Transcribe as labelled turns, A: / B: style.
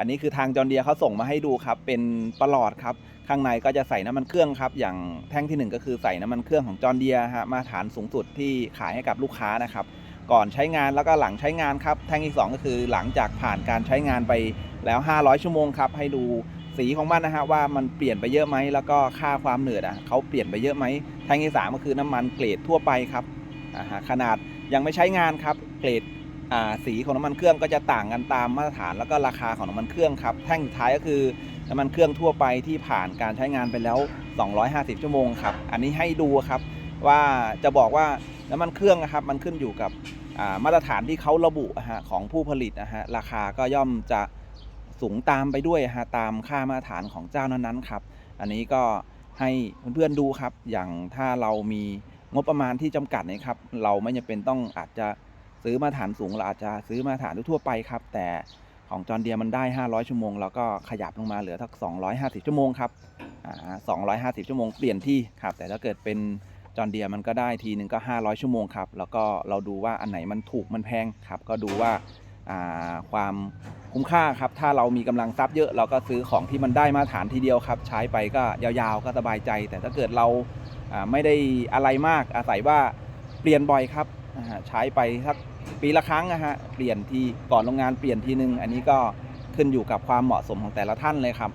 A: อันนี้คือทางจอร์เดียเขาส่งมาให้ดูครับ เป็นประหลอดครับ ข้างในก็จะใส่น้ำมันเครื่องครับ อย่างแท่งทีหนึ่1 ก็คือใส่น้ำมันเครื่องของจอร์เดียฮะ มาฐานสูงสุดที่ขายให้กับลูกค้านะครับ ก่อนใช้งานแล้วก็หลังใช้งานครับ แท่งที่ 2 ก็คือหลังจากผ่านการใช้งานไปแล้ว 500 ชั่วโมงครับ ให้ดูสีของมันนะฮะว่ามันเปลี่ยนไปเยอะไหม แล้วก็ค่าความเหนืดอะเขาเปลี่ยนไปเยอะไหม แท่งที่ 3 ก็คือน้ำมันเกรดทั่วไปครับขนาดยังไม่ใช้งานครับ เกรด สีของน้ำมันเครื่องก็จะต่างกันตามมาตรฐานแล้วก็ราคาของน้ำมันเครื่องครับแท่งสุดท้ายก็คือน้ำมันเครื่องทั่วไปที่ผ่านการใช้งานไปแล้ว 250 ชั่วโมงครับอันนี้ให้ดูครับว่าจะบอกว่าน้ำมันเครื่องนะครับมันขึ้นอยู่กับมาตรฐานที่เขาระบุฮะของผู้ผลิตนะฮะราคาก็ย่อมจะสูงตามไปด้วยฮะตามค่ามาตรฐานของเจ้านั้นๆครับอันนี้ก็ให้เพื่อนๆดูครับ อย่างถ้าเรามีงบประมาณที่จำกัดนะครับ เราไม่จำเป็นต้องอาจจะ ซื้อมาฐานสูงเราอาจจะซื้อมาฐานทั่วไปครับ แต่ของจอร์เดียมันได้ 500 ชั่วโมง แล้วก็ขยับลงมาเหลือทัก250 ชั่วโมงครับอ่า250ชั่วโมงเปลี่ยนที่ครับ แต่ถ้าเกิดเป็นจอร์เดียมันก็ได้ทีหนึ่งก็ 500 ชั่วโมงครับ แล้วก็เราดูว่าอันไหนมันถูกมันแพงครับ ก็ดูว่าอ่าความคุ้มค่าครับ ถ้าเรามีกำลังทรัพย์เยอะเราก็ซื้อของที่มันได้มาตรฐานทีเดียวครับ ใช้ไปก็ยาวๆก็สบายใจ แต่ถ้าเกิดเราไม่ได้อะไรมากอาศัยว่าเปลี่ยนบ่อยครับ ใช้ไปสักปีละครั้งนะฮะเปลี่ยนทีก่อนโรงงานเปลี่ยนทีนึง อันนี้ก็ขึ้นอยู่กับความเหมาะสมของแต่ละท่านเลยครับ